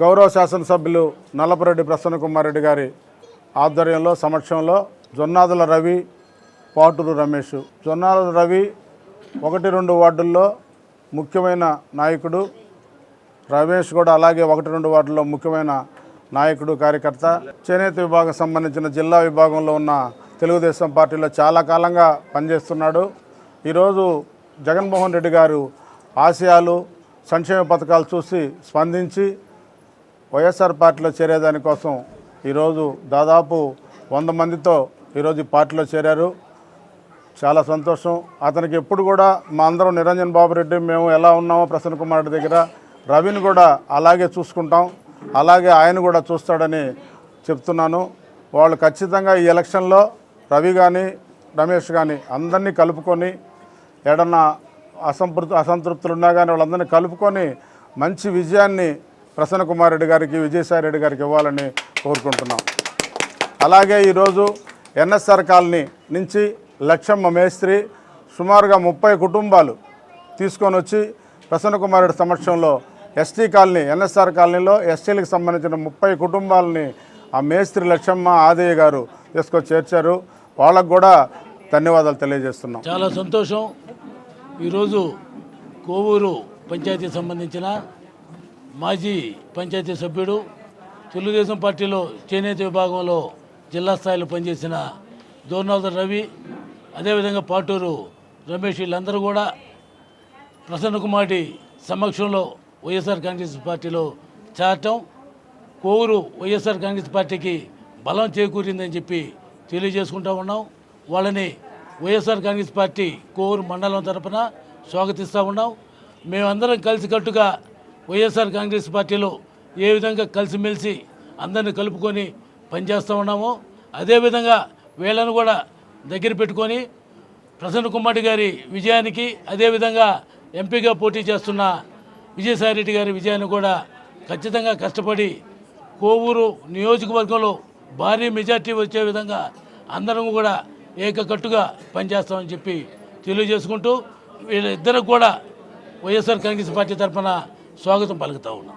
గౌరవ శాసనసభ్యులు నల్లపరెడ్డి ప్రసన్న కుమార్ రెడ్డి గారి ఆధ్వర్యంలో సమక్షంలో జొన్నాదుల రవి పాటూరు రమేష్. జొన్నాదుల రవి ఒకటి రెండు వార్డుల్లో ముఖ్యమైన నాయకుడు రమేష్ కూడా అలాగే ఒకటి రెండు వార్డుల్లో ముఖ్యమైన నాయకుడు కార్యకర్త. చేనేత విభాగం సంబంధించిన జిల్లా విభాగంలో ఉన్న తెలుగుదేశం పార్టీలో చాలా కాలంగా పనిచేస్తున్నాడు. ఈరోజు జగన్మోహన్ రెడ్డి గారు ఆశయాలు సంక్షేమ పథకాలు చూసి స్పందించి వైఎస్ఆర్ పార్టీలో చేరేదానికోసం ఈరోజు దాదాపు వంద మందితో ఈరోజు ఈ పార్టీలో చేరారు. చాలా సంతోషం. అతనికి ఎప్పుడు కూడా మా అందరం నిరంజన్ బాబు రెడ్డి మేము ఎలా ఉన్నామో ప్రసన్న కుమార్ రెడ్డి దగ్గర రవిని కూడా అలాగే చూసుకుంటాం. అలాగే ఆయన కూడా చూస్తాడని చెప్తున్నాను. వాళ్ళు ఖచ్చితంగా ఈ ఎలక్షన్లో రవి కానీ రమేష్ కానీ అందరినీ కలుపుకొని ఏడన్నా అసంతృప్తి అసంతృప్తులు ఉన్నా కానీ వాళ్ళందరినీ కలుపుకొని మంచి విజయాన్ని ప్రసన్న కుమార్ రెడ్డి గారికి విజయసాయి రెడ్డి గారికి ఇవ్వాలని కోరుకుంటున్నాం. అలాగే ఈరోజు ఎన్ఎస్ఆర్ కాలనీ నుంచి లక్షమ్మ మేస్త్రి సుమారుగా ముప్పై కుటుంబాలు తీసుకొని వచ్చి ప్రసన్న కుమార్ రెడ్డి సమక్షంలో ఎస్టీ కాలనీ ఎన్ఎస్ఆర్ కాలనీలో ఎస్టీలకు సంబంధించిన ముప్పై కుటుంబాలని ఆ మేస్త్రి లక్షమ్మ ఆదయ్య గారు తీసుకొని చేర్చారు. వాళ్ళకు కూడా ధన్యవాదాలు తెలియజేస్తున్నాం. చాలా సంతోషం. ఈరోజు కోవూరు పంచాయతీ సంబంధించిన మాజీ పంచాయతీ సభ్యుడు తెలుగుదేశం పార్టీలో చేనేత విభాగంలో జిల్లా స్థాయిలో పనిచేసిన దోర్నాథ రవి అదేవిధంగా పాటూరు రమేష్ వీళ్ళందరూ కూడా ప్రసన్న కుమారి సమక్షంలో వైఎస్ఆర్ కాంగ్రెస్ పార్టీలో చేరటం. కోవూరు వైఎస్ఆర్ కాంగ్రెస్ పార్టీకి బలం చేకూరిందని చెప్పి తెలియజేసుకుంటూ ఉన్నాం. వాళ్ళని వైఎస్ఆర్ కాంగ్రెస్ పార్టీ కోవూరు మండలం తరపున స్వాగతిస్తూ ఉన్నాం. మేమందరం కలిసికట్టుగా వైఎస్ఆర్ కాంగ్రెస్ పార్టీలో ఏ విధంగా కలిసిమెలిసి అందరిని కలుపుకొని పనిచేస్తూ ఉన్నామో అదేవిధంగా వీళ్ళను కూడా దగ్గర పెట్టుకొని ప్రసన్న కుమార్ గారి విజయానికి అదేవిధంగా ఎంపీగా పోటీ చేస్తున్న విజయసాయిరెడ్డి గారి విజయాన్ని కూడా ఖచ్చితంగా కష్టపడి కోవూరు నియోజకవర్గంలో భారీ మెజార్టీ వచ్చే విధంగా అందరం కూడా ఏకకట్టుగా పనిచేస్తామని చెప్పి తెలియజేసుకుంటూ వీళ్ళిద్దరికి కూడా వైఎస్ఆర్ కాంగ్రెస్ పార్టీ తరఫున స్వాగతం పలుకుతా ఉన్నాం.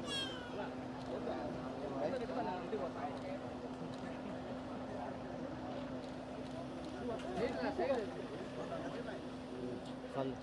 谁嗯